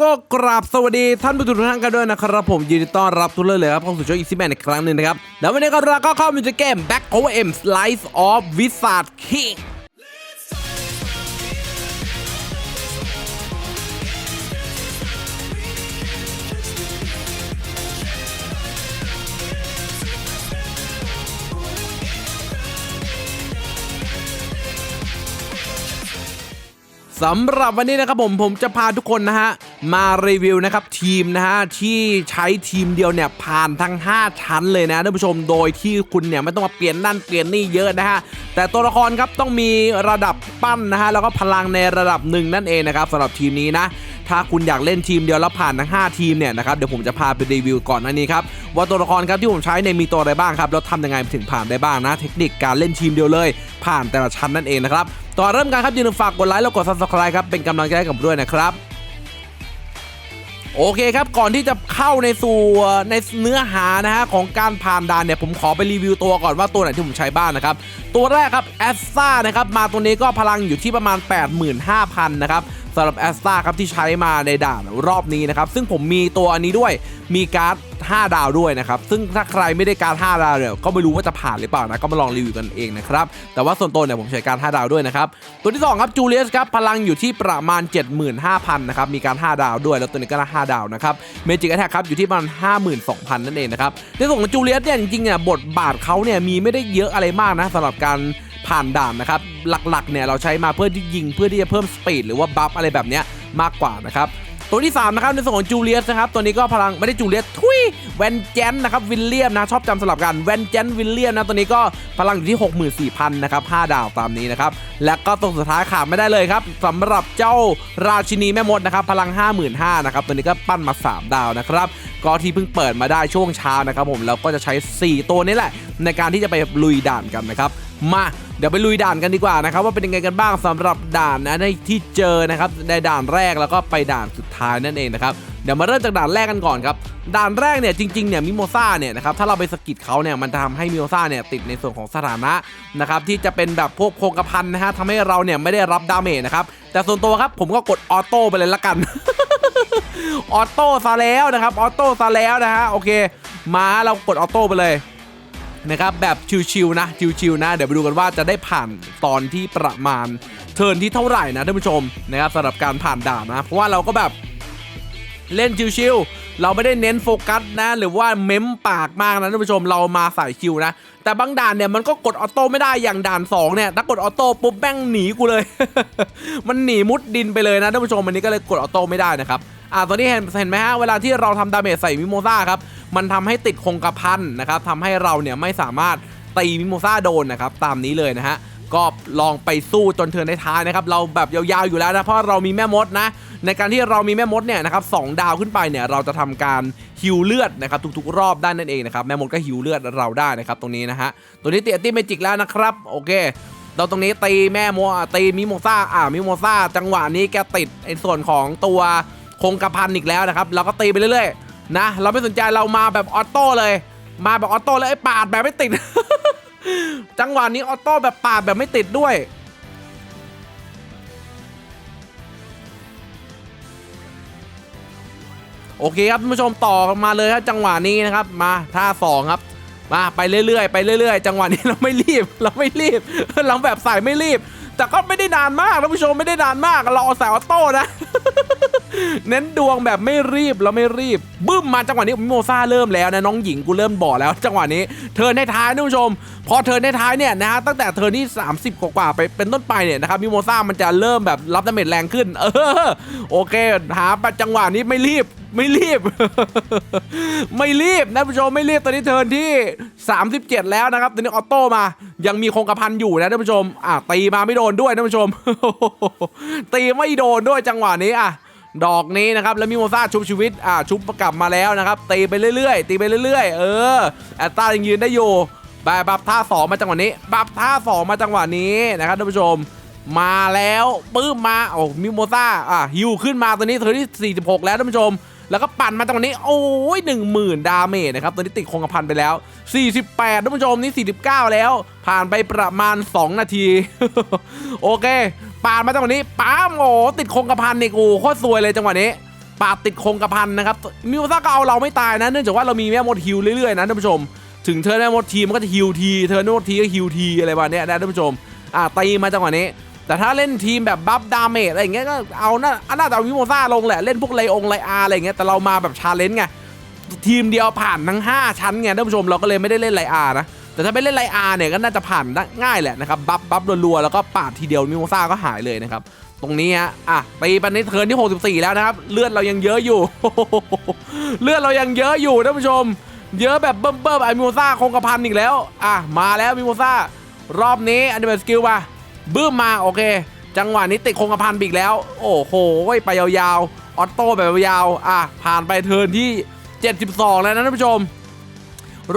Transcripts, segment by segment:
ก็กราบสวัสดีท่านผู้ชมทุกท่านกันด้วยนะครับผมยินดีต้อนรับทุกท่านเลยครับเข้าสู่ช่อง Easy Man อีกครั้งหนึ่งนะครับ แล้ววันนี้ก็เราก็เข้ามาในเกม Back Over M Slice of Wizard King สำหรับวันนี้นะครับผมผมจะพาทุกคนนะฮะ มารีวิวนะครับทีมนะฮะที่ใช้ทีมเดียวเนี่ยผ่านทั้ง 5 ชั้นเลยนะท่านผู้ชมโดยที่คุณเนี่ยไม่ต้องมาเปลี่ยนนั่นเปลี่ยนนี่เยอะนะฮะแต่ตัวละครครับต้องมีระดับปั้นนะฮะแล้วก็พลังในระดับหนึ่งนั่นเองนะครับสำหรับทีมนี้นะถ้าคุณอยากเล่นทีมเดียวแล้วผ่านทั้ง 5 ทีมเนี่ยนะครับเดี๋ยวผมจะพาไปรีวิวก่อนอันนี้ครับว่าตัวละครครับที่ผมใช้เนี่ยมีตัวอะไรบ้างครับแล้วทำยังไงถึงผ่านได้บ้างนะ เทคนิคการเล่นทีมเดียวเลย ผ่านแต่ละชั้นนั่นเองนะครับต่อเริ่มกันครับอย่าลืมฝากกดไลค์แล้วกด subscribe ครับเป็นกำลังใจให้กับด้วยนะครับ โอเคครับ ก่อนที่จะเข้าในสู่ในเนื้อหานะฮะของการผ่านด่านเนี่ยผมขอไปรีวิวตัวก่อนว่าตัวไหนที่ผมใช้บ้างนะครับ ตัวแรกครับแอสซ่านะครับมาตัวนี้ก็พลังอยู่ที่ประมาณ 85,000 นะครับ สำหรับแอสตาครับที่ใช้มาในด่านรอบนี้นะครับ ซึ่งผมมีตัวอันนี้ด้วยมีการ์ด5 ดาวด้วยนะครับ ซึ่งถ้าใครไม่ได้การ์ด5ดาวเนี่ยก็ไม่รู้ว่าจะผ่านหรือเปล่านะ ก็มาลองรีวิวกันเองนะครับ แต่ว่าส่วนตัวเนี่ยผมใช้การ์ด5ดาวด้วยนะครับ ตัวที่ 2 ครับจูเลียสครับ พลังอยู่ที่ประมาณ 75,000 นะครับ มีการ5ดาวด้วย แล้วตัวนี้ก็5ดาวนะครับเมจิกแอทแทกครับ อยู่ที่ประมาณ 52,000 นั่นเองนะครับ ในส่วนของจูเลียสเนี่ยจริงๆเนี่ยบทบาทเขาเนี่ยมีไม่ได้เยอะอะไรมากนะสำหรับการ ผ่านด่านนะครับ หลักๆเนี่ยเราใช้มาเพื่อที่ยิงเพื่อที่จะเพิ่มสปีดหรือว่าบัฟอะไรแบบเนี้ยมากกว่านะครับตัวที่ 3 นะครับในส่วนของจูเลียสนะครับตัวนี้ก็พลังไม่ได้จูเลียสทุยแวนเจนนะครับวิลเลียมนะชอบจำสลับกันแวนเจนวิลเลียมนะตัวนี้ก็พลังอยู่ที่ 64,000นะครับ5ดาวตามนี้นะครับและก็ตัวสุดท้ายขาดไม่ได้เลยครับสำหรับเจ้าราชินีแม่มดนะครับพลัง 55,000นะครับตัวนี้ก็ปั้นมา 3 ดาวนะครับก็ที่เพิ่งเปิดมาได้ช่วงเช้านะครับผมเราก็จะใช้ 4 ตัวนี้แหละ ในการที่จะไปลุยด่านกันนะครับมา เดี๋ยวไปลุยด่านกันดีกว่านะครับว่าเป็นยังไงกันบ้างสำหรับด่านนะในที่เจอนะครับในด่านแรกแล้วก็ไปด่านสุดท้ายนั่นเองนะครับเดี๋ยวมาเริ่มจากด่านแรกกันก่อนครับด่านแรกเนี่ยจริงๆเนี่ยมิโมซ่าเนี่ยนะครับถ้าเราไปสกิดเขาเนี่ยมันจะทำให้มิโมซ่าเนี่ยติดในส่วนของสถานะนะครับที่จะเป็นแบบพวกโคกระพันนะฮะทำให้เราเนี่ยไม่ได้รับดาเมจนะครับแต่ส่วนตัวครับผมก็กดออโต้ไปเลยละกันออโต้ซะแล้วนะครับออโต้ซะแล้วนะฮะโอเค มาเรากดออโต้ไปเลย นะครับแบบชิวๆนะชิวๆนะ เดี๋ยวไปดูกันว่าจะได้ผ่านตอนที่ประมาณเทิร์นที่เท่าไหร่นะท่านผู้ชมนะครับสำหรับการผ่านด่านนะเพราะว่าเราก็แบบเล่นชิวๆเราไม่ได้เน้นโฟกัสนะหรือว่าเม้มปากมากนะท่านผู้ชมเรามาสายชิวนะแต่บางด่านเนี่ยมันก็กดออโต้ไม่ได้อย่างด่าน2เนี่ยถ้ากดออโต้ปุ๊บแม่งหนีกูเลย มันหนีมุดดินไปเลยนะท่านผู้ชมอันนี้ก็เลยกดออโต้ไม่ได้นะครับ อ่าตอนนี้เห็นเห็นไหมฮะเวลาที่เราทำดาเมจใส่มิโมซ่าครับมันทำให้ติดคงกระพันนะครับทำให้เราเนี่ยไม่สามารถตีมิโมซ่าโดนนะครับตามนี้เลยนะฮะก็ลองไปสู้จนเทิร์นท้ายนะครับเราแบบยาวๆอยู่แล้วนะเพราะเรามีแม่มดนะในการที่เรามีแม่มดเนี่ยนะครับสองดาวขึ้นไปเนี่ยเราจะทำการฮิวเลือดนะครับทุกๆ รอบได้นั่นเองนะครับแม่มดก็ฮิวเลือดเราได้นะครับตรงนี้นะฮะตัวนี้เตียตี้เมจิกแล้วนะครับโอเค เราตรงนี้ตีแม่โมตีมิโมซ่าอ่ามิโมซ่าจังหวะนี้แกติดในส่วนของตัว คงกระพันอีกแล้วนะครับ เราก็ตีไปเรื่อยๆนะ เราไม่สนใจเรามาแบบออโต้เลย มาแบบออโต้เลยไอ้ปาดแบบไม่ติด จังหวะนี้ออโต้แบบปาดแบบไม่ติดด้วยโอเคครับท่านผู้ชมต่อมาเลยครับจังหวะนี้นะครับมาท่าสองครับมาไปเรื่อยๆไปเรื่อยๆ จังหวะนี้เราไม่รีบเราไม่รีบเราแบบใส่ไม่รีบ แต่ก็ไม่ได้นานมากท่านผู้ชมไม่ได้นานมากเราเอาใส่ออโต้นะ เน้นดวงแบบไม่รีบเราไม่รีบบึ้มมาจังหวะนี้มิโมซ่าเริ่มแล้วนะน้องหญิงกูเริ่มบ่อแล้ว จังหวะนี้เทิร์นท้ายๆท่านผู้ชม พอเทิร์นท้ายเนี่ยนะฮะตั้งแต่เทิร์นที่ 30กว่าไปเป็นต้นไปเนี่ยนะครับมิโมซ่ามันจะเริ่มแบบรับดาเมจแรงขึ้น เออโอเค หาจังหวะนี้ไม่รีบไม่รีบ ไม่รีบนะผู้ชมไม่รีบตอนนี้เทินที่ 37 แล้วนะครับตอนนี้ออโต้มา ยังมีคงกระพันอยู่นะท่านผู้ชมอะตีมาไม่โดนด้วยท่านผู้ชม ตีไม่โดนด้วยจังหวะนี้อะ ดอกนี้นะครับแล้วมิโมซ่าชุบชีวิตอ่าชุบกลับมาแล้วนะครับตีไปเรื่อยๆตีไปเรื่อยๆ เออแอตตายังยืนได้อยู่บับท่าสองมาจังหวะนี้บับท่าสองมาจังหวะนี้นะครับท่านผู้ชม มาแล้วปื้มมาโอ้มิโมซ่าอะฮิวขึ้นมาตอนนี้เธอที่ 46 แล้วท่านผู้ชม แล้วก็ปั่นมาจังหวะนี้ โอ้ยหนึ่งหมื่นดาเมจนะครับตอนนี้ติดคงกระพันไปแล้ว 48ท่านผู้ชมนี่49 แล้ว ผ่านไปประมาณ 2 นาที โอเค ปาดมาจังหวะนี้ป้ามโอ้ติดคงกระพันอีกโอ้โคตรสวยเลยจังหวะนี้ปาดติดคงกระพันนะครับมิวซ่าก็เอาเราไม่ตายนะ เนื่องจากว่าเรามีแม่มดฮิลเรื่อยๆนะท่านผู้ชม ถึงเธอแม่มดทีมันก็จะฮิลทีเธอแม่มดทีก็ฮิลทีอะไรประมาณนี้นะท่านผู้ชมอ่าตีมาจังหวะนี้ แต่ถ้าเล่นทีมแบบบัฟดาเมจอะไรอย่างเงี้ยก็เอาน่าน่าจะเอามิโมซ่าลงแหละเล่นพวกไลองไลอาร์อะไรอย่างเงี้ยแต่เรามาแบบชาเลนจ์ไงทีมเดียวผ่านทั้ง 5 ชั้นไงท่านผู้ชมเราก็เลยไม่ได้เล่นไลอาร์นะ แต่ถ้าไปเล่นไลอาร์เนี่ยก็น่าจะผ่านง่ายแหละนะครับบัฟบัฟรัวๆแล้วก็ปาดทีเดียวมิโมซ่าก็หายเลยนะครับตรงนี้ฮะอะตีปันนี้เทิร์นที่ 64 แล้วนะครับ เลือดเรายังเยอะอยู่ เลือดเรายังเยอะอยู่ท่านผู้ชม เยอะแบบเบิ่มเบิ่มไอมิโมซ่าคงกระพันอีกแล้ว อะ มาแล้วมิโมซ่ารอบนี้อันนี้เป็นสกิลมาบึ้มมาโอเค จังหวะนี้ติดคงกระพันอีกแล้ว โอ้โหไปยาวๆ ออโต้แบบยาว อะ ผ่านไปเทิร์นที่ 72 แล้วนะท่านผู้ชม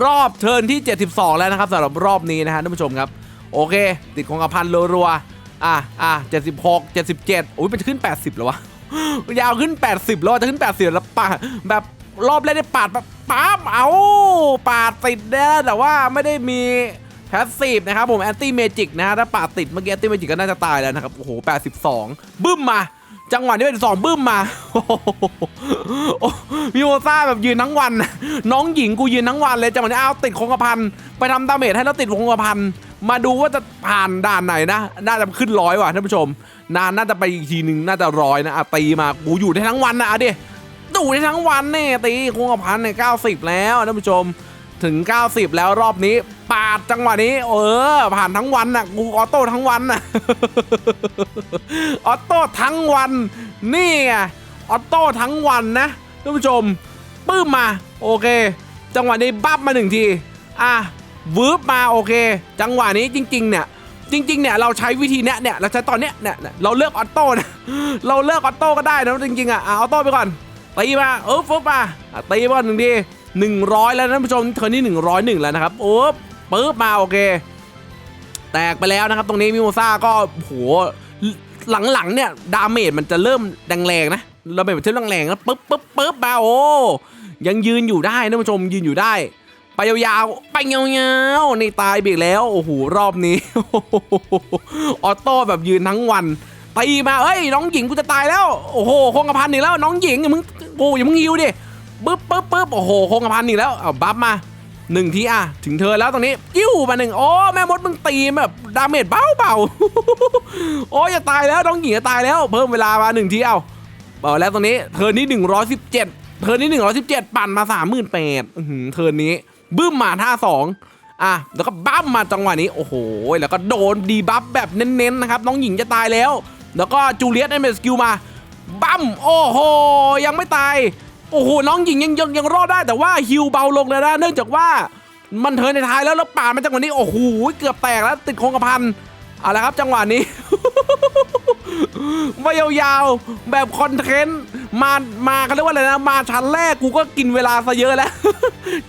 รอบเทิร์นที่ 72 แล้วนะครับสำหรับรอบนี้นะฮะท่านผู้ชมครับ โอเค ติดคงกระพันรัวๆอะอะ76 77อุ้ยมันจะขึ้น 80แล้ววะยาวขึ้น 80แล้วจะขึ้น 80 แล้วปาแบบรอบแรกได้ปาดแบบปั๊บเอาปาดติดนะแต่ว่าไม่ได้มีแพสซีฟนะครับผมแอนตี้เมจิกนะฮะถ้าปาดติดเมื่อกี้แอนตี้เมจิกก็น่าจะตายแล้วนะครับโอ้โห82บึ้มมา จังหวะนี้เป็นสองบึ้มมามิโมซ่าแบบยืนทั้งวัน น้องหญิงกูยืนทั้งวันเลยจังหวะนี้อ้าวติดคงกระพัน ไปทำดาเมจให้แล้วติดคงกระพัน มาดูว่าจะผ่านด่านไหนนะ น่าจะขึ้นร้อยว่ะท่านผู้ชม นานน่าจะไปอีกทีหนึ่งน่าจะร้อยนะอะตีมากูอยู่ได้ทั้งวันนะอะดิดูได้ทั้งวันเนี่ยตีคงกระพันเนี่ยเก้าสิบแล้วท่านผู้ชม ถึง 90 แล้วรอบนี้ ปาดจังหวะนี้ เออ ผ่านทั้งวันน่ะกูออโต้ทั้งวันน่ะออโต้ทั้งวัน นี่ไงออโต้ทั้งวันนะท่านผู้ชมปื้มมาโอเค จังหวะนี้บัฟมาหนึ่งทีอะวืบมาโอเค จังหวะนี้จริง ๆ เนี่ยจริงๆเนี่ยเราใช้วิธีเนี้ยเนี่ยเราใช้ตอนเนี้ยเนี่ยเราเลือกออโต้นะเราเลือกออโต้ก็ได้นะจริงๆอะอะออโต้ไปก่อนตีมาเออฟุบมาอะตีมาหนึ่งทีหนึ่งร้อยแล้วนะท่านผู้ชมเทอร์นี่หนึ่งร้อยหนึ่งแล้วนะครับโอ้ ปึ๊บมาโอเค แตกไปแล้วนะครับ ตรงนี้มิโมซ่าก็โหหลังๆเนี่ยดาเมจมันจะเริ่มแรงๆนะดาเมจมันจะเริ่มแรงๆแล้วปึ๊บปึ๊บปึ๊บมาโอ้ยังยืนอยู่ได้นะท่านผู้ชมยืนอยู่ได้ ไปยาวๆไปยาวๆนี่ตายไปอีกแล้วโอ้โหรอบนี้ออโต้แบบยืนทั้งวันตีมาเอ้ยน้องหญิงกูจะตายแล้วโอ้โหคงกระพันอีกแล้วน้องหญิงอย่ามึงกูอย่ามึงฮิวดิปึ๊บปึ๊บปึ๊บโอ้โหคงกระพันอีกแล้วเอาบัฟมา หนึ่งทีอะถึงเธอแล้วตรงนี้ยิ้วมาหนึ่งโอ้แม่มดมึงตีแบบดาเมจเบาเบาๆโอ้ยจะตายแล้วน้องหญิงจะตายแล้ว เพิ่มเวลามาหนึ่งทีเอาเอาแล้วตรงนี้เทิร์นนี้117เทิร์นนี้117ปั่นมา38,000อื้อหือเทิร์นนี้บึ้มมาท่าสองอะแล้วก็บัฟมมาจังหวะนี้โอ้โหแล้วก็โดนดีบัฟแบบเน้นๆนะครับน้องหญิงจะตายแล้ว แล้วก็จูเลียตได้เมสกิลมาบัมโอ้โหยังไม่ตาย โอ้โหน้องหญิงยังยังยังรอดได้แต่ว่าฮิวเบาลงเลยนะเนื่องจากว่ามันเทินในท้ายแล้วแล้วป่าดมาจังหวะนี้โอ้โหเกือบแตกแล้วติดโคงกระพันเอาละครับจังหวะนี้มายาวๆแบบคอนเทนต์มามาเขาเรียกว่าอะไรนะมาชั้นแรกกูก็กินเวลาซะเยอะแล้ว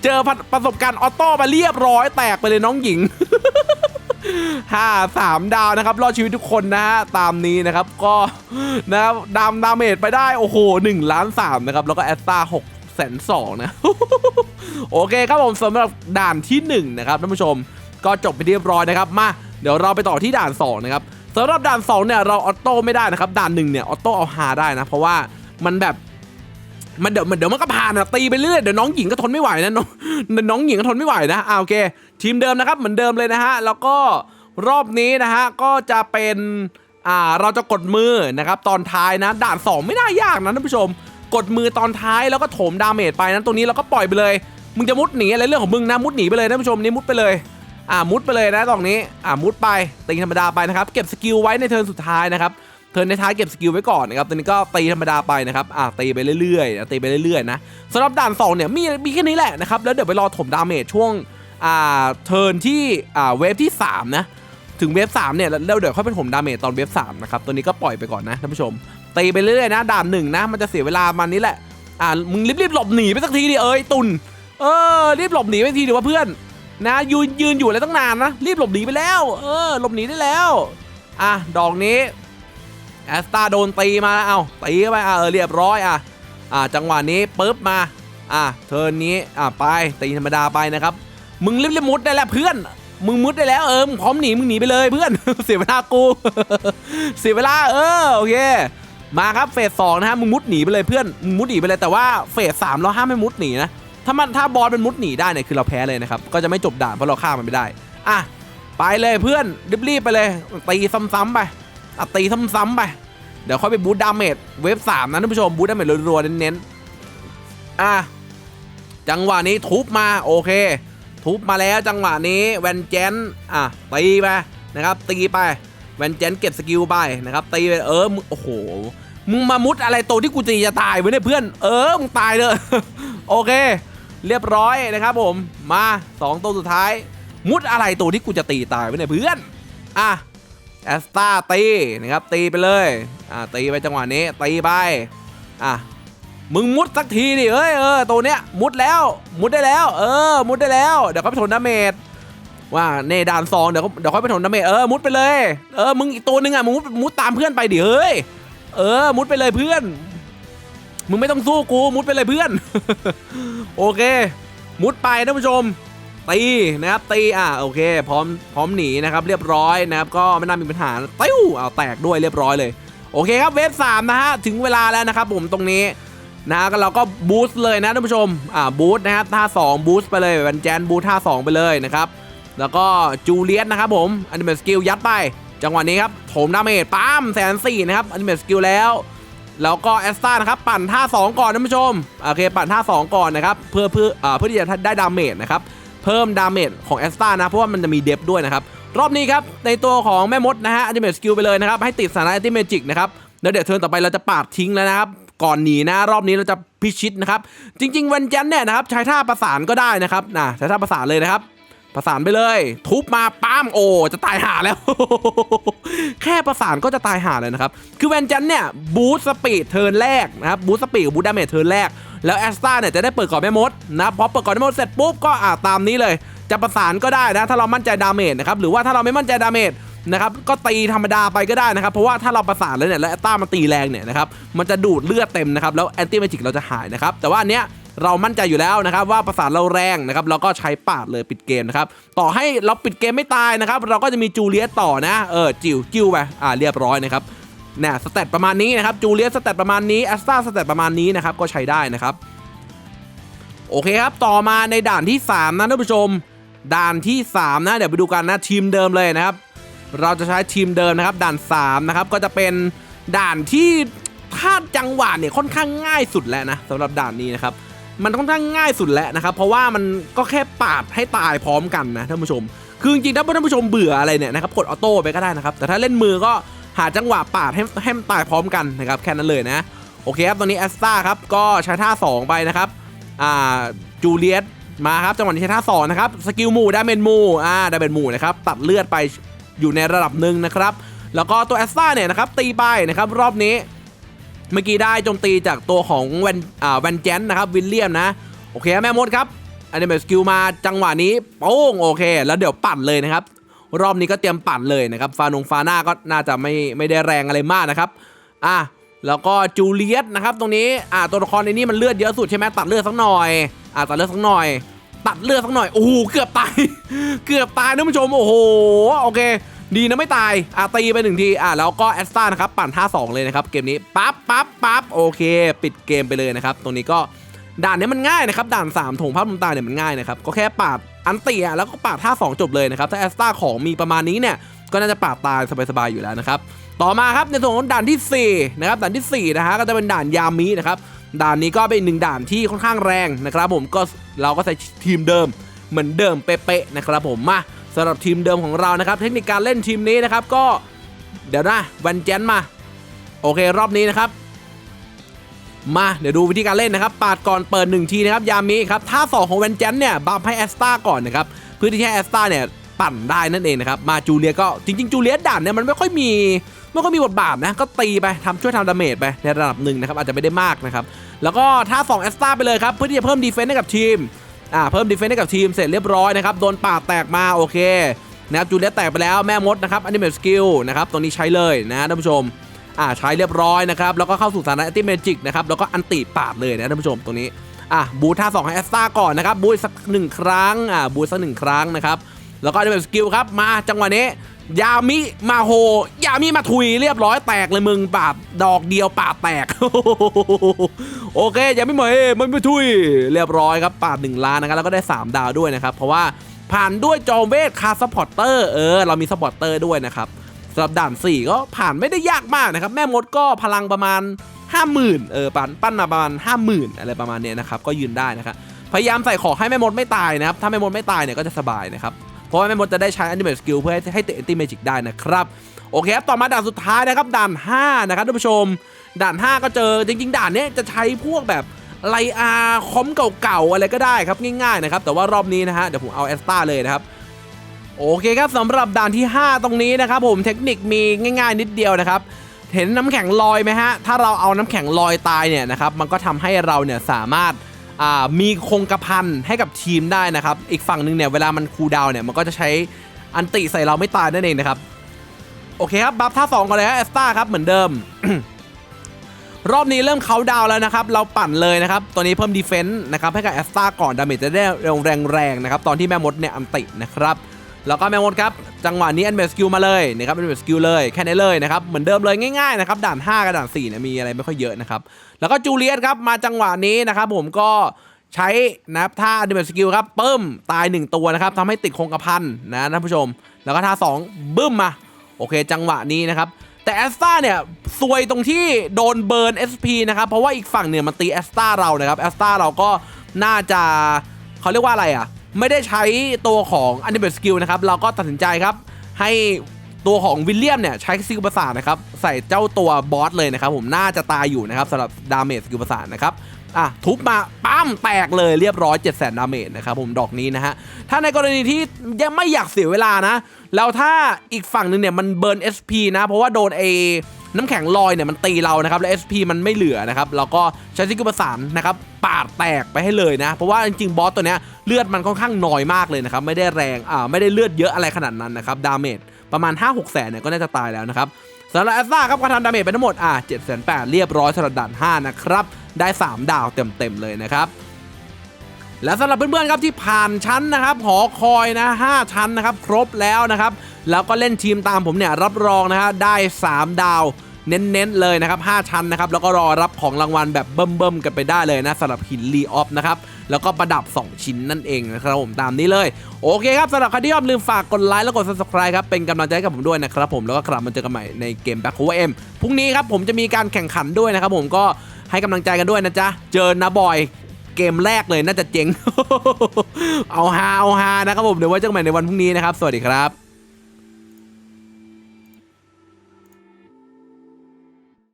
เจอประสบการณ์ออโต้มาเรียบร้อยแตกไปเลยน้องหญิง ห้าสามดาวนะครับ รอดชีวิตทุกคนนะฮะ ตามนี้นะครับ ก็นะครับดามดาเมจไปได้ โอ้โห1ล้าน3นะครับ แล้วก็แอสตาหกแสนสองนะ โอเคครับผมสำหรับด่านที่1นะครับท่านผู้ชม ก็จบไปเรียบร้อยนะครับ มา เดี๋ยวเราไปต่อที่ด่าน2นะครับสำหรับด่าน2เนี่ยเราออโต้ไม่ได้นะครับ ด่านหนึ่งเนี่ยออโต้เอาฮาได้นะ เพราะว่ามันแบบมันเดี๋ยวมันเดี๋ยวมันก็ผ่านอะตีไปเรื่อยเดี๋ยวน้องหญิงก็ทนไม่ไหวนะน้องน้องหญิงก็ทนไม่ไหวนะอ่าโอเค ทีมเดิมนะครับเหมือนเดิมเลยนะฮะแล้วก็ รอบนี้นะฮะก็จะเป็นอ่าเราจะกดมือนะครับตอนท้ายนะ ด่าน 2 ไม่น่ายากนะท่านผู้ชม กดมือตอนท้ายแล้วก็โถมดาเมจไปนั้นตรงนี้เราก็ปล่อยไปเลย มึงจะมุดหนีอะไรเรื่องของมึงนะมุดหนีไปเลยท่านผู้ชมนี่มุดไปเลยอ่ามุดไปเลยนะตรงนี้อ่ามุดไปตีธรรมดาไปนะครับเก็บสกิลไว้ในเทิร์นสุดท้ายนะครับเทิร์นในท้ายเก็บสกิลไว้ก่อนนะครับตอนนี้ก็ตีธรรมดาไปนะครับอ่าตีไปเรื่อยๆนะตีไปเรื่อยๆนะสำหรับด่าน2เนี่ยมีมีแค่นี้แหละนะครับแล้วเดี๋ยวไปรอถมดาเมจช่วงอ่าเทิร์นที่อ่าเวฟที่ 3 นะ ถึงเวฟ3เนี่ยแล้วเดี๋ยวค่อยไปถมดาเมจตอนเวฟ3นะครับตัวนี้ก็ปล่อยไปก่อนนะท่านผู้ชมตีไปเรื่อยๆนะด่านหนึ่งนะ มันจะเสียเวลามันนี้แหละอ่ามึงรีบๆหลบหนีไปสักทีดิเอ้ยตุนเออรีบหลบหนีไปทีดิว่าเพื่อน นะยืนยืนอยู่อะไรตั้งนานนะรีบหลบหนีไปแล้ว เออหลบหนีได้แล้วอะดอกนี้แอสตาโดนตีมาเอาตีเข้าไปอะเออเรียบร้อยอะอะจังหวะนี้ปุ๊บมาอะเทิร์นนี้อะไปตีธรรมดาไปนะครับมึงรีบๆมุดได้แล้วเพื่อน มึงมุดได้แล้วเออมึงพร้อมหนีมึงหนีไปเลยเพื่อน เสียเวลากู เสียเวลาเออโอเค มาครับเฟสสองนะฮะมึงมุดหนีไปเลยเพื่อนมึงมุดหนีไปเลยแต่ว่าเฟสสามเราห้ามไม่มุดหนีนะถ้ามันถ้าบอสเป็นมุดหนีได้เนี่ยคือเราแพ้เลยนะครับก็จะไม่จบด่านเพราะเราฆ่ามันไม่ได้อะไปเลยเพื่อนรีบๆไปเลยตีซ้ำๆไปอะตีซ้ำๆไปเดี๋ยวค่อยไปบูทดาเมจเวฟสามนะท่านผู้ชมบูทดาเมจรัวๆเน้นๆอะจังหวะนี้ทุบมาโอเค ทุบมาแล้วจังหวะนี้แวนเจนอะตีไปนะครับตีไปแวนเจนเก็บสกิลไปนะครับตีไปเออมโอ้โหมึงมามุดอะไรตัวที่กูตีจะตายไว้เนี่ยเพื่อน เออมึงตายเลยโอเค เรียบร้อยนะครับผมมาสองตัวสุดท้าย มุดอะไรตัวที่กูจะตีตายไว้เนี่ยเพื่อนอะแอสตาตีนะครับตีไปเลยอะตีไปจังหวะนี้ตีไปอะ มึงมุดสักทีดิเอ้ยเออตัวเนี้ยมุดแล้ว มุดได้แล้ว เออ มุดได้แล้ว เดี๋ยวเขาไปทนดาเมจว่าเนด่านสองเดี๋ยวเขาเดี๋ยวเขาไปทนดาเมจเออมุดไปเลยเออมึงอีกตัวหนึงอะมึงมุดมุดตามเพื่อนไปดิเฮ้ยเออ มุดไปเลยเพื่อน มึงไม่ต้องสู้กูมุดไปเลยเพื่อน โอเค มุดไปท่านผู้ชมตีนะครับตีอะโอเค พร้อมพร้อมหนีนะครับเรียบร้อยนะครับก็ไม่น่ามีปัญหาติ้วเอาแตกด้วยเรียบร้อยเลย โอเคครับเวฟสามนะฮะถึงเวลาแล้วนะครับผมตรงนี้ นะก็เราก็บูสต์เลยนะท่านผู้ชม อ่าบูสต์นะครับท่า2บูสต์ไปเลยแวนแจนบูสต์ท่า 2 ไปเลยนะครับ แล้วก็จูเลียสนะครับผมอันดิเมตสกิลยัดไป จังหวะนี้ครับโถมดาเมจปั๊มแสนสี่นะครับอันดิเมตสกิลแล้ว แล้วก็แอสตานะครับปั่นท่า 2 ก่อนท่านผู้ชม โอเค ปั่นท่า 2 ก่อนนะครับ เพื่อเพื่ออ่าเพื่อที่จะได้ดาเมจนะครับ เพิ่มดาเมจของแอสตานะ เพราะว่ามันจะมีเดฟด้วยนะครับ รอบนี้ครับในตัวของแม่มดนะฮะอันดิเมตสกิลไปเลยนะครับให้ติดสถานะอันติเมจิกนะครับแล้วเดี๋ยวเทิร์นต่อไปเราจะปาดทิ้งแล้วนะครับ ก่อนหนีนะรอบนี้เราจะพิชิตนะครับ จริงๆเวนเจนเนี่ยนะครับใช้ท่าประสานก็ได้นะครับนะใช้ท่าประสานเลยนะครับ ประสานไปเลย ทุบมาป้ามโอจะตายห่าแล้ว แค่ประสานก็จะตายห่าเลยนะครับ คือแวนเจนเนี่ยบูสต์สปีดเทิร์นแรกนะครับบูสต์สปีดกับบูสต์ดาเมจเทิร์นแรกแล้วแอสตาเนี่ยจะได้เปิดก่อนแม่มดนะครับพอเปิดก่อนแม่มดเสร็จปุ๊บก็อ่าตามนี้เลย จะประสานก็ได้นะ ถ้าเรามั่นใจดาเมจนะครับหรือว่าถ้าเราไม่มั่นใจดาเมจ นะครับก็ตีธรรมดาไปก็ได้นะครับ เพราะว่าถ้าเราประสานแล้วเนี่ยแล้วแอสตามันตีแรงเนี่ยนะครับมันจะดูดเลือดเต็มนะครับแล้วแอนตี้เมจิกเราจะหายนะครับแต่ว่าอันเนี้ยเรามั่นใจอยู่แล้วนะครับว่าประสานเราแรงนะครับเราก็ใช้ปาดเลยปิดเกมนะครับต่อให้เราปิดเกมไม่ตายนะครับเราก็จะมีจูเลียต่อนะเออจิวจิวไปอ่าเรียบร้อยนะครับเนี่ยสเตตประมาณนี้นะครับจูเลียสสเตตประมาณนี้แอสตาสเตตประมาณนี้นะครับก็ใช้ได้นะครับโอเคครับต่อมาในด่านที่ 3 นะท่านผู้ชม ด่านที่ 3 นะ เดี๋ยวไปดูกันนะทีมเดิมเลยนะครับ เราจะใช้ทีมเดิมนะครับด่าน3นะครับก็จะเป็นด่านที่ถ้าจังหวะเนี่ยค่อนข้างง่ายสุดแล้วนะสำหรับด่านนี้นะครับมันค่อนข้างง่ายสุดแล้วนะครับ เพราะว่ามันก็แค่ปาดให้ตายพร้อมกันนะท่านผู้ชม คือจริงๆถ้าท่านผู้ชมเบื่ออะไรเนี่ยนะครับกดออโต้ไปก็ได้นะครับ แต่ถ้าเล่นมือก็หาจังหวะปาดให้ให้มันตายพร้อมกันนะครับแค่นั้นเลยนะโอเคครับตอนนี้แอสตาครับก็ใช้ท่า 2 ไปนะครับอ่าจูเลียสมาครับจังหวะนี้ใช้ท่า2นะครับสกิลหมู่ดาเมจหมู่อ่าดาเมจหมู่นะครับตัดเลือดไป อยู่ในระดับหนึ่งนะครับ แล้วก็ตัวแอสตาเนี่ยนะครับตีไปนะครับรอบนี้ เมื่อกี้ได้โจมตีจากตัวของแวนอ่าแวนเจนนะครับวิลเลียมนะ โอเคแม่มดครับอันนี้เป็นสกิลมาจังหวะนี้โป้งโอเค แล้วเดี๋ยวปั่นเลยนะครับรอบนี้ก็เตรียมปั่นเลยนะครับฟานงฟาน่าก็น่าจะไม่ไม่ได้แรงอะไรมากนะครับอะแล้วก็จูเลียสนะครับตรงนี้อ่าตัวละครในนี้มันเลือดเยอะสุดใช่ไหมตัดเลือดสักหน่อยอ่าตัดเลือดสักหน่อย ตัดเลือดสักหน่อย โอ้โห เกือบตาย เกือบตายท่านผู้ชม โอ้โห โอเค ดีนะไม่ตาย อะตีไปหนึ่งที อะแล้วก็แอสตานะครับ ปั่นท่า2เลยนะครับ เกมนี้ ปั๊บปั๊บปั๊บโอเค ปิดเกมไปเลยนะครับ ตรงนี้ก็ด่านนี้มันง่ายนะครับ ด่าน3ถงภาพมุมตาเนี่ยมันง่ายนะครับ ก็แค่ปาดอันเตีอ่แล้วก็ปาดท่า2จบเลยนะครับ ถ้าแอสตาของมีประมาณนี้เนี่ย ก็น่าจะปาดตายสบายๆอยู่แล้วนะครับ ต่อมาครับในส่วนของด่านที่4นะครับ ด่านที่4นะฮะ ก็จะเป็นด่านยามินะครับ ด่านนี้ก็เป็นอีกหนึ่งด่านที่ค่อนข้างแรงนะครับผมก็เราก็ใช้ทีมเดิมเหมือนเดิมเป๊ะๆนะครับผมมาสำหรับทีมเดิมของเรานะครับ เทคนิคการเล่นทีมนี้นะครับก็เดี๋ยวนะวันเจนมา โอเครอบนี้นะครับ มาเดี๋ยวดูวิธีการเล่นนะครับปาดก่อนเปิด1ทีนะครับยามิครับท่าสองของแวนเจนเนี่ยบัมให้แอสตาก่อนนะครับเพื่อที่ให้แอสตาเนี่ยปั่นได้นั่นเองนะครับมาจูเลียก็จริงๆจูเลียด่านเนี่ยมันไม่ค่อยมี ม่ค่อยมีบทบาทนะก็ตีไปทำช่วยทำดาเมจไปในระดับหนึ่งนะครับอาจจะไม่ได้มากนะครับแล้วก็ท่า2แอสตาไปเลยครับเพื่อที่จะเพิ่มดีเฟนซ์ให้กับทีมอ่าเพิ่มดีเฟนซ์ให้กับทีมเสร็จเรียบร้อยนะครับโดนปาดแตกมาโอเคนะครับจูเลียแตกไปแล้วแม่มดนะครับอัน i ิเม e สกิลนะครับตัวนี้ใช้เลยนะท่านผู้ชมอ่าใช้เรียบร้อยนะครับแล้วก็เข้าสู่สถานะอันติเมจิกนะครับแล้วก็อันติปาดเลยนะท่านผู้ชมตรงนี้อะบูท่า2ให้แอสตาก่อนนะครับบูทสักหนึ่งครั้งอ่าบูทสักหนึ่งครั้งนะครับแล้วก็อัน i ิเม e สกิลครับมาจังหวะนี้ ยามิมาโฮ ยามิมาทุยเรียบร้อยแตกเลยมึงปาดดอกเดียวปาดแตก โอเคยามิมาเฮมันไม่ทุยเรียบร้อยครับปาด1ล้านนะครับแล้วก็ได้ 3 ดาวด้วยนะครับ เพราะว่าผ่านด้วยจอมเวทคาสปอร์เตอร์เออเรามีสปอร์เตอร์ด้วยนะครับสำหรับด่าน 4 ก็ผ่านไม่ได้ยากมากนะครับ แม่มดก็พลังประมาณ 50,000เออปั้นปั้นมาประมาณ 50,000 อะไรประมาณเนี้ยนะครับก็ยืนได้นะครับพยายามใส่ของให้แม่มดไม่ตายนะครับถ้าแม่มดไม่ตายเนี่ยก็จะสบายนะครับ เพราะว่าแม่มดจะได้ใช้ Animate Skill เพื่อให้เตะ Anti Magic ได้นะครับโอเคครับต่อมาด่านสุดท้ายนะครับด่าน 5 นะครับท่านผู้ชม ด่าน 5 ก็เจอจริง ๆ ด่านนี้จะใช้พวกแบบไลอาคอมเก่าๆอะไรก็ได้ครับง่ายๆนะครับแต่ว่ารอบนี้นะฮะเดี๋ยวผมเอาแอสตาเลยนะครับโอเคครับสำหรับด่านที่ 5 ตรงนี้นะครับผมเทคนิคมีง่ายๆ นิดเดียวนะครับเห็นน้ำแข็งลอยไหมฮะถ้าเราเอาน้ำแข็งลอยตายเนี่ยนะครับมันก็ทำให้เราเนี่ยสามารถ มีคงกระพันให้กับทีมได้นะครับ อีกฝั่งหนึ่งเนี่ยเวลามันคูลดาวเนี่ยมันก็จะใช้อันติใส่เราไม่ตายนั่นเองนะครับ โอเคครับ บัฟท่า2กันเลยฮะเอสตาครับเหมือนเดิม รอบนี้เริ่มเขาดาวแล้วนะครับ เราปั่นเลยนะครับ ตัวนี้เพิ่มดีเฟนต์นะครับให้กับแอสตาก่อนดาเมจจะได้แรงๆนะครับ ตอนที่แม่มดเนี่ยอันตินะครับแล้วก็แม่มดครับ จังหวะนี้แอนเบสกิลมาเลยนะครับแอนเบสกิลเลยแค่นี้เลยนะครับ เหมือนเดิมเลยง่ายๆนะครับ ด่าน 5 กับด่าน4เนี่ยมีอะไรไม่ค่อยเยอะนะครับ แล้วก็จูเลียตครับมาจังหวะนี้นะครับผมก็ใช้นะครับท่าอันเบสกิลครับปึ้มตาย 1 ตัวนะครับทำให้ติดคงกระพันนะท่านผู้ชม แล้วก็ท่า 2 บึ้มมา โอเคจังหวะนี้นะครับ แต่แอสตาเนี่ยซวยตรงที่โดนเบิร์น SP นะครับ เพราะว่าอีกฝั่งเนี่ยมันตีแอสตาเรานะครับแอสตาเราก็น่าจะเขาเรียกว่าอะไรอะ ไม่ได้ใช้ตัวของ a n i m a t Skill นะครับ เราก็ตัดสินใจครับให้ ตัวของวิลเลียมเนี่ยใช้สกิลประสาทนะครับใส่เจ้าตัวบอสเลยนะครับผมน่าจะตายอยู่นะครับสำหรับดาเมจสกิลประสาทนะครับอะทุบมาปั้มแตกเลยเรียบร้อย 7 0 0 0 0ดาเมจนะครับผมดอกนี้นะฮะถ้าในกรณีที่ยังไม่อยากเสียเวลานะ แล้วถ้าอีกฝั่งหนึ่งเนี่ยมันเบิร์น SP นะ เพราะว่าโดนไอน้ำแข็งลอยเนี่ยมันตีเรานะครับ แล้ว SP มันไม่เหลือนะครับเราก็ใช้สกิลประสานนะครับปาดแตกไปให้เลยนะ เพราะว่าจริงๆบอสตัวเนี้ยเลือดมันค่อนข้างน้อยมากเลยนะครับไม่ได้แรงอ่าไม่ได้เลือดเยอะอะไรขนาดนั้นนะครับดาเมจ ประมาณ 5-6แสนเนี่ยก็น่าจะตายแล้วนะครับสำหรับแอสตาครับก็ทำดาเมจไปทั้งหมดอะ7 8 0 0เรียบร้อยสำหรับด่าน5นะครับได้ 3 ดาวเต็มๆเลยนะครับและสำหรับเพื่อนๆครับที่ผ่านชั้นนะครับหอคอยนะ5ชั้นนะครับครบแล้วนะครับแล้วก็เล่นทีมตามผมเนี่ยรับรองนะฮะได้ 3 ดาวเน้นๆเลยนะครับ5ชั้นนะครับแล้วก็รอรับของรางวัลแบบเบิ่มๆกันไปได้เลยนะสำหรับหินรีออฟนะครับ แล้วก็ประดับ 2 ชิ้นนั่นเองนะครับผมตามนี้เลย โอเคครับสำหรับใครที่ชอบลืมฝากกดไลค์แล้วกด subscribe ครับเป็นกำลังใจให้กับผมด้วยนะครับผมแล้วก็กลับมาเจอกันใหม่ในเกม Back Cover M พรุ่งนี้ครับผมจะมีการแข่งขันด้วยนะครับผมก็ให้กำลังใจกันด้วยนะจ๊ะเจอนะบอยเกมแรกเลยน่าจะเจ๊งเอาฮาเอาฮานะครับผม เดี๋ยวไว้เจอกันใหม่ในวันพรุ่งนี้นะครับ สวัสดีครับ